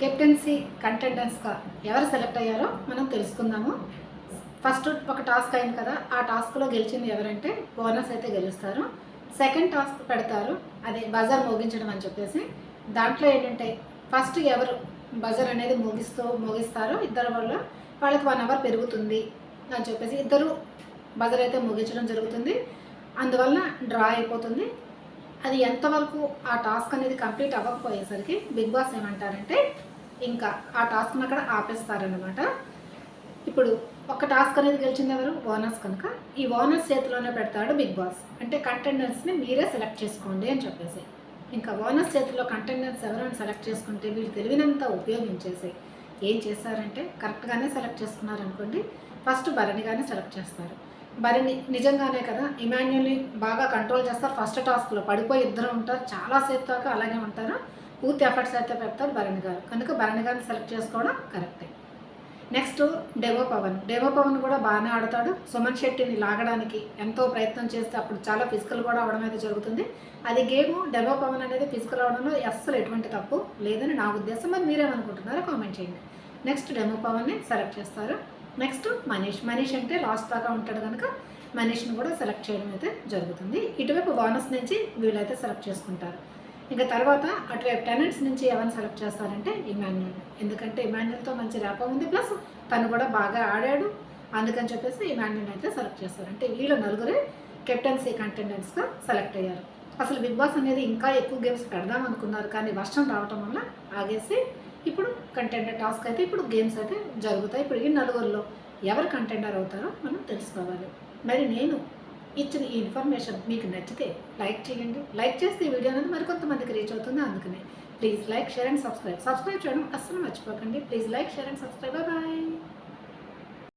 Captaincy కంటెండెన్స్గా ఎవరు select అయ్యారో మనం తెలుసుకుందాము. ఫస్ట్ ఒక టాస్క్ అయింది కదా ఆ టాస్క్లో గెలిచింది ఎవరంటే బోనస్ అయితే గెలుస్తారు. సెకండ్ టాస్క్ పెడతారు అదే బజార్ మోగించడం అని చెప్పేసి. దాంట్లో ఏంటంటే ఫస్ట్ ఎవరు బజర్ అనేది మోగిస్తూ మోగిస్తారో ఇద్దరు వల్ల వాళ్ళకి వన్ అవర్ పెరుగుతుంది అని చెప్పేసి ఇద్దరు బజర్ అయితే ముగించడం జరుగుతుంది. అందువల్ల డ్రా అయిపోతుంది. అది ఎంతవరకు ఆ టాస్క్ అనేది కంప్లీట్ అవ్వకపోయేసరికి బిగ్ బాస్ ఏమంటారంటే ఇంకా ఆ టాస్క్ని అక్కడ ఆపేస్తారనమాట ఇప్పుడు ఒక టాస్క్ అనేది గెలిచింది ఎవరు? ఓనర్స్ కనుక. ఈ ఓనర్స్ చేతిలోనే పెడతాడు బిగ్ బాస్. అంటే కంటెండర్స్ని మీరే సెలెక్ట్ చేసుకోండి అని చెప్పేసి. ఇంకా ఓనర్స్ చేతిలో కంటెండర్స్ ఎవరైనా సెలెక్ట్ చేసుకుంటే వీళ్ళు తెలివినంత ఉపయోగించేసి ఏం చేస్తారంటే కరెక్ట్గానే సెలెక్ట్ చేసుకున్నారనుకోండి ఫస్ట్ భరణిగానే సెలెక్ట్ చేస్తారు. మరి నిజంగానే కదా ఇమాన్యుల్ని బాగా కంట్రోల్ చేస్తారు. ఫస్ట్ టాస్క్లో పడిపోయి ఇద్దరు ఉంటారు. చాలాసేపు దాకా అలాగే ఉంటారు. పూర్తి ఎఫర్ట్స్ అయితే పెడతారు భరణి గారు. కనుక భరణి గారిని సెలెక్ట్ చేసుకోవడం కరెక్టే. నెక్స్ట్ డెవో పవన్. డెవో పవన్ కూడా బాగానే ఆడతాడు. సుమన్ శెట్టిని లాగడానికి ఎంతో ప్రయత్నం చేస్తే అప్పుడు చాలా ఫిజికల్ కూడా అవడం అయితే జరుగుతుంది. అది గేమ్ డెవో పవన్ అనేది ఫిజికల్ అవడంలో అస్సలు ఎటువంటి తప్పు లేదని నా ఉద్దేశం. మరి మీరేమనుకుంటున్నారో కామెంట్ చేయండి. నెక్స్ట్ డెమో పవన్ని సెలెక్ట్ చేస్తారు. నెక్స్ట్ మనీష్ మనీష్ అంటే లాస్ట్ దాకా ఉంటాడు కనుక మనీష్ని కూడా సెలెక్ట్ చేయడం అయితే జరుగుతుంది. ఇటువైపు బోనస్ నుంచి వీళ్ళైతే సెలెక్ట్ చేసుకుంటారు. ఇంకా తర్వాత అటువైపు టెనెంట్స్ నుంచి ఎవరిని సెలెక్ట్ చేస్తారంటే ఇమాన్యుల్ ఎందుకంటే ఇమాన్యుల్తో మంచి ర్యాపం ఉంది. ప్లస్ తను కూడా బాగా ఆడాడు. అందుకని చెప్పేసి ఇమాన్యుల్ అయితే సెలెక్ట్ చేస్తారు. అంటే వీళ్ళు నలుగురే కెప్టెన్సీ కంటెండెంట్స్గా సెలెక్ట్ అయ్యారు. అసలు బిగ్ బాస్ అనేది ఇంకా ఎక్కువ గేమ్స్ పెడదాం అనుకున్నారు. కానీ వర్షం రావటం వల్ల ఆగేసి కంటెండర్ టాస్క్ అయితే ఇప్పుడు గేమ్స్ అయితే జరుగుతాయి. ఇప్పుడు ఈ నలుగురిలో ఎవరు కంటెండర్ అవుతారో మనం తెలుసుకోవాలి. మరి నేను ఇచ్చిన ఈ ఇన్ఫర్మేషన్ మీకు నచ్చితే లైక్ చేయండి. లైక్ చేస్తే ఈ వీడియో అనేది మరికొంతమందికి రీచ్ అవుతుంది. అందుకనే please like share and subscribe subscribe చేయడం అస్సలు మర్చిపోకండి. Please like share and subscribe bye